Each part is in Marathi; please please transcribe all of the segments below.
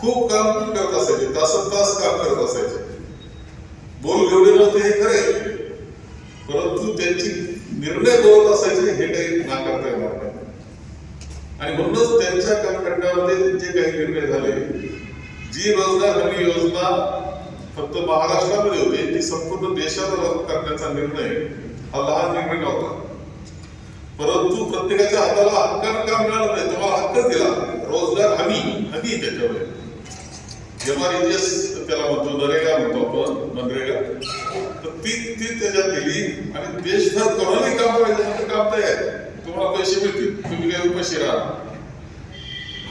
खूप काम करत असायचे तासन तास काम करत असायचे. बोल एवढे नव्हते हे खरे परंतु त्यांची निर्णय बोलत असायचे हे काही नाकारता येणार नाही. आणि म्हणूनच त्यांच्या कालखंडामध्ये जे काही निर्णय झाले जी रोजगार हमी योजना फक्त महाराष्ट्रामध्ये होती ती संपूर्ण देशाला लागू करण्याचा निर्णय हा लहान निर्णय नव्हता. परंतु प्रत्येकाच्या हाताला हक्कानं काम मिळालं नाही तुम्हाला हक्कच दिला. रोजगार हमी हमी त्याच्यावर एमआरईजीएस त्याला म्हणतो नरेगा म्हणतो आपण मनरेगा. तर ती ती त्याच्यात दिली आणि देशभर कोणालाही काम तर काम आहे. तुम्हाला पैसे मिळतील तुम्ही काही उपाशी राहा.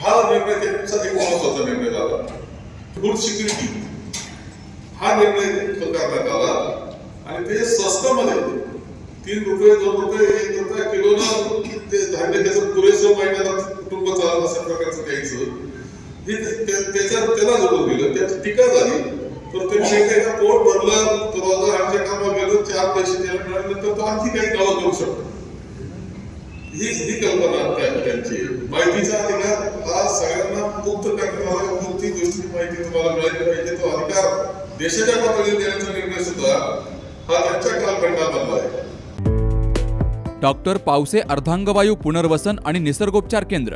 हा निर्णय त्यांचा एक महत्त्वाचा निर्णय झाला. फूड सिक्युरिटी हा निर्णय तो करण्यात आला आणि ते स्वस्तामध्ये तीन रुपये दोन रुपये एक रुपये किलोनं ते धान्य त्याचं पुरेसं महिन्याला कुटुंब चालत अशा प्रकारचं द्यायचं. हे ते- ते- त्याच्यात त्याला जोडून त्यात टीका झाली. तर ते एका पोट भरलं तो रोजगार आमच्या कामावर गेलो चार पैसे त्याला मिळाल्यानंतर तो आणखी काही कामं करू शकतो. ही ही कल्पना त्यांची. माहितीचा अधिकार हा सगळ्यांना मुक्त करण्यात कोणती गोष्टी माहिती तुम्हाला मिळाली पाहिजे तो अधिकार देशाच्या पातळीवर देण्याचा निर्णय सुद्धा हा त्यांच्या कालखंडामधला आहे. डॉक्टर पावसे अर्धांगवायू पुनर्वसन आणि निसर्गोपचार केंद्र.